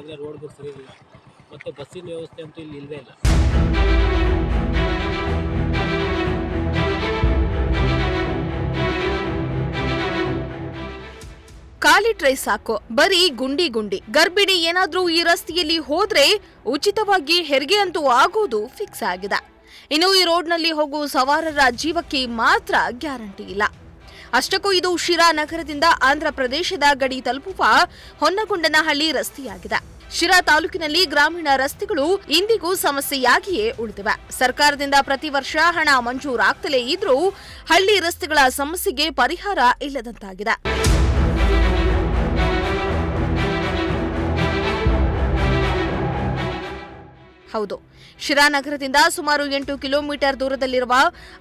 ಯಾಕಂದರೆ ರೋಡ್ಗಳು ಸರಿ ಇಲ್ಲ. ಮತ್ತು ಬಸ್ಸಿನ ವ್ಯವಸ್ಥೆ ಅಂತೂ ಇಲ್ಲಿ ಇಲ್ಲವೇ ಇಲ್ಲ. ಕಾಲಿಟ್ರೆ ಸಾಕು. ಬರೀ ಗುಂಡಿ ಗುಂಡಿ. ಗರ್ಭಿಣಿ ಏನಾದರೂ ಈ ರಸ್ತೆಯಲ್ಲಿ ಹೋದ್ರೆ ಉಚಿತವಾಗಿ ಹೆರಿಗೆ ಅಂತೂ ಆಗೋದು ಫಿಕ್ಸ್ ಆಗಿದೆ. ಇನ್ನು ಈ ರೋಡ್ನಲ್ಲಿ ಹೋಗುವ ಸವಾರರ ಜೀವಕ್ಕೆ ಮಾತ್ರ ಗ್ಯಾರಂಟಿ ಇಲ್ಲ. ಅಷ್ಟಕ್ಕೂ ಇದು ಶಿರಾ ನಗರದಿಂದ ಆಂಧ್ರ ಪ್ರದೇಶದ ಗಡಿ ತಲುಪುವ ಹೊನ್ನಗೊಂಡನಹಳ್ಳಿ ರಸ್ತೆಯಾಗಿದೆ. ಶಿರಾ ತಾಲೂಕಿನಲ್ಲಿ ಗ್ರಾಮೀಣ ರಸ್ತೆಗಳು ಇಂದಿಗೂ ಸಮಸ್ಯೆಯಾಗಿಯೇ ಉಳಿದಿವೆ. ಸರ್ಕಾರದಿಂದ ಪ್ರತಿ ವರ್ಷ ಹಣ ಮಂಜೂರಾಗ್ತಲೇ ಇದ್ರೂ ಹಳ್ಳಿ ರಸ್ತೆಗಳ ಸಮಸ್ಯೆಗೆ ಪರಿಹಾರ ಇಲ್ಲದಂತಾಗಿದೆ. ಹೌದು. ಶಿರಾನಗರದಿಂದ ಸುಮಾರು ಎಂಟು ಕಿಲೋಮೀಟರ್ ದೂರದಲ್ಲಿರುವ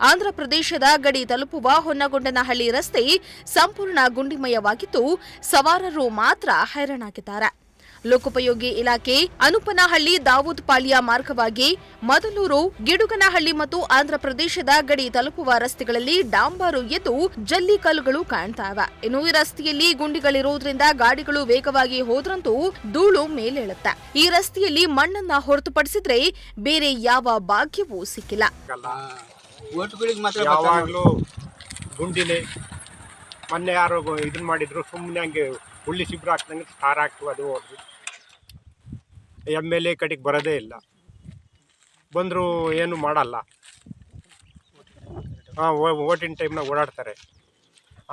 ಆಂಧ್ರಪ್ರದೇಶದ ಗಡಿ ತಲುಪುವ ಹೊನ್ನಗೊಂಡನಹಳ್ಳಿ ರಸ್ತೆ ಸಂಪೂರ್ಣ ಗುಂಡಿಮಯವಾಗಿದ್ದು, ಸವಾರರು ಮಾತ್ರ ಹೈರಾಣಾಗಿದ್ದಾರೆ. ಲೋಕೋಪಯೋಗಿ ಇಲಾಖೆ ಅನುಪನಹಳ್ಳಿ ದಾವೂದ್ ಪಾಳ್ಯ ಮಾರ್ಗವಾಗಿ ಮದಲೂರು ಗಿಡುಗನಹಳ್ಳಿ ಮತ್ತು ಆಂಧ್ರಪ್ರದೇಶದ ಗಡಿ ತಲುಪುವ ರಸ್ತೆಗಳಲ್ಲಿ ಡಾಂಬಾರು ಎದ್ದು ಜಲ್ಲಿ ಕಲ್ಲುಗಳು ಕಾಣ್ತಾವೆ. ಇನ್ನು ಈ ರಸ್ತೆಯಲ್ಲಿ ಗುಂಡಿಗಳಿರೋದ್ರಿಂದ ಗಾಡಿಗಳು ವೇಗವಾಗಿ ಹೋದ್ರಂತೂ ಧೂಳು ಮೇಲೇಳುತ್ತೆ. ಈ ರಸ್ತೆಯಲ್ಲಿ ಮಣ್ಣನ್ನ ಹೊರತುಪಡಿಸಿದ್ರೆ ಬೇರೆ ಯಾವ ಭಾಗ್ಯವೂ ಸಿಕ್ಕಿಲ್ಲ. ಯಾವಾಗಲೂ ಗುಂಡಿನೇ ಮೊನ್ನೆ ಯಾರೋ ಇದನ್ನ ಮಾಡಿದ್ರು ಸುಮ್ಮನೆ ಹಂಗೆ ಹುಳ್ಳಿ ಶಿಬ್ರ ಹಾಕ್ದಂಗೆ ಸ್ಟಾರ್ ಹಾಕ್ತು ಅದು ಹೋದ್ವಿ. ಎಂ ಎಲ್ ಎ ಕಡೆಗೆ ಬರೋದೇ ಇಲ್ಲ. ಬಂದರೂ ಏನು ಮಾಡಲ್ಲ. ಹಾಂ ಓಟಿನ ಟೈಮ್ನಾಗ ಓಡಾಡ್ತಾರೆ.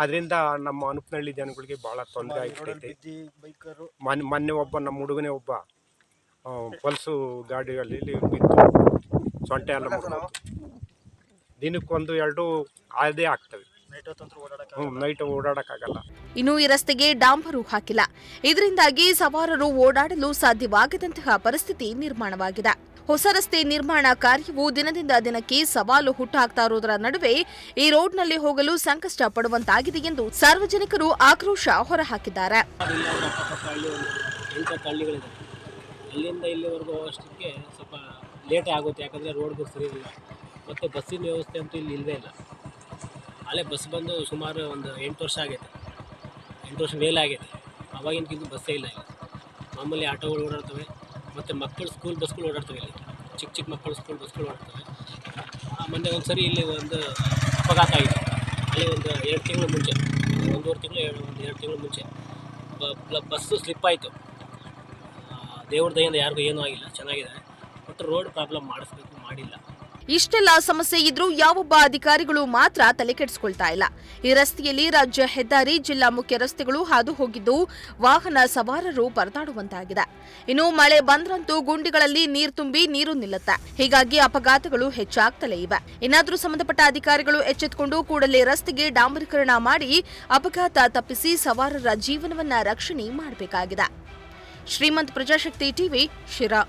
ಅದರಿಂದ ನಮ್ಮ ಅನುಪನಹಳ್ಳಿ ಜನಗಳಿಗೆ ಭಾಳ ತೊಂದರೆ ಆಗ್ಬಿಟ್ಟೈತೆ ಮನ್ ಮೊನ್ನೆ ಮೊನ್ನೆ ಒಬ್ಬ ನಮ್ಮ ಹುಡುಗನೇ ಒಬ್ಬ ಪಲ್ಸು ಗಾಡಿಯಲ್ಲಿ ಇಲ್ಲಿ ಬಿದ್ದು ಸೊಂಟೆ ಎಲ್ಲ. ದಿನಕ್ಕೊಂದು ಎರಡು ಅದೇ ಆಗ್ತವೆ. ನೈಟ್ ಓಡಾಡಕ್ಕೆ ನೈಟ್ ಓಡಾಡೋಕ್ಕಾಗಲ್ಲ. ಇನ್ನು ಈ ರಸ್ತೆಗೆ ಡಾಂಬರು ಹಾಕಿಲ್ಲ. ಇದರಿಂದಾಗಿ ಸವಾರರು ಓಡಾಡಲು ಸಾಧ್ಯವಾಗದಂತಹ ಪರಿಸ್ಥಿತಿ ನಿರ್ಮಾಣವಾಗಿದೆ. ಹೊಸ ರಸ್ತೆ ನಿರ್ಮಾಣ ಕಾರ್ಯವು ದಿನದಿಂದ ದಿನಕ್ಕೆ ಸವಾಲು ಹುಟ್ಟಾಗ್ತಾ ಇರುವುದರ ನಡುವೆ ಈ ರೋಡ್ನಲ್ಲಿ ಹೋಗಲು ಸಂಕಷ್ಟ ಪಡುವಂತಾಗಿದೆ ಎಂದು ಸಾರ್ವಜನಿಕರು ಆಕ್ರೋಶ ಹೊರಹಾಕಿದ್ದಾರೆ. ಹಳ್ಳಿಗಳಿದೆ ಅಲ್ಲಿಂದ ಇಲ್ಲಿವರೆಗೂ ಹೋಗೋಷ್ಟಕ್ಕೆ ಸ್ವಲ್ಪ ಲೇಟೇ ಆಗುತ್ತೆ. ಯಾಕಂದರೆ ರೋಡ್ಗಳು ಸರಿ ಇಲ್ಲ. ಮತ್ತು ಬಸ್ಸಿನ ವ್ಯವಸ್ಥೆ ಅಂತೂ ಇಲ್ಲಿ ಇಲ್ಲವೇ ಇಲ್ಲ. ಹಳೆ ಬಸ್ ಬಂದು ಸುಮಾರು ಒಂದು ಎಂಟು ವರ್ಷ ಆಗೈತೆ. ಎಂಟು ವರ್ಷ ಮೇಲೆ ಆಗೈತೆ. ಅವಾಗಿನಕ್ಕಿಂತ ಬಸ್ಸೇ ಇಲ್ಲ ಇಲ್ಲಿ. ಮಾಮೂಲಿ ಆಟೋಗಳು ಓಡಾಡ್ತವೆ, ಮತ್ತು ಮಕ್ಕಳು ಸ್ಕೂಲ್ ಬಸ್ಗಳು ಓಡಾಡ್ತವೆ ಇಲ್ಲಿ. ಚಿಕ್ಕ ಚಿಕ್ಕ ಮಕ್ಕಳು ಸ್ಕೂಲ್ ಬಸ್ಗಳು ಓಡಾಡ್ತವೆ. ಮೊನ್ನೆ ಒಂದು ಸರಿ ಇಲ್ಲಿ ಒಂದು ಅಪಘಾತ ಆಯಿತು ಅಲ್ಲಿ ಒಂದು ಎರಡು ತಿಂಗಳು ಮುಂಚೆ, ಒಂದೂವರೆ ತಿಂಗಳು, ಎರಡು, ಒಂದು ಎರಡು ತಿಂಗಳು ಮುಂಚೆ ಬಸ್ಸು ಸ್ಲಿಪ್ ಆಯಿತು. ದೇವ್ರ ದಯಿಂದ ಯಾರಿಗೂ ಏನೂ ಆಗಿಲ್ಲ, ಚೆನ್ನಾಗಿದೆ. ಬಟ್ ರೋಡ್ ಪ್ರಾಬ್ಲಮ್ ಮಾಡಿಸ್ಬೇಕು, ಮಾಡಿಲ್ಲ. ಇಷ್ಟೆಲ್ಲ ಸಮಸ್ಯೆ ಇದ್ರೂ ಯಾವೊಬ್ಬ ಅಧಿಕಾರಿಗಳು ಮಾತ್ರ ತಲೆ ಕೆಡಿಸಿಕೊಳ್ತಾ ಇಲ್ಲ. ಈ ರಸ್ತೆಯಲ್ಲಿ ರಾಜ್ಯ ಹೆದ್ದಾರಿ, ಜಿಲ್ಲಾ ಮುಖ್ಯ ರಸ್ತೆಗಳು ಹಾದು ಹೋಗಿದ್ದು ವಾಹನ ಸವಾರರು ಪರದಾಡುವಂತಾಗಿದೆ. ಇನ್ನು ಮಳೆ ಬಂದ್ರಂತೂ ಗುಂಡಿಗಳಲ್ಲಿ ನೀರು ತುಂಬಿ ನೀರು ನಿಲ್ಲುತ್ತೆ. ಹೀಗಾಗಿ ಅಪಘಾತಗಳು ಹೆಚ್ಚಾಗ್ತಲೇ ಇವೆ. ಏನಾದರೂ ಸಂಬಂಧಪಟ್ಟ ಅಧಿಕಾರಿಗಳು ಎಚ್ಚೆತ್ತುಕೊಂಡು ಕೂಡಲೇ ರಸ್ತೆಗೆ ಡಾಂಬರೀಕರಣ ಮಾಡಿ ಅಪಘಾತ ತಪ್ಪಿಸಿ ಸವಾರರ ಜೀವನವನ್ನ ರಕ್ಷಣೆ ಮಾಡಬೇಕಾಗಿದೆ. ಶ್ರೀಮಂತ್ ಪ್ರಜಾಶಕ್ತಿ ಟಿವಿ ಶಿರಾ.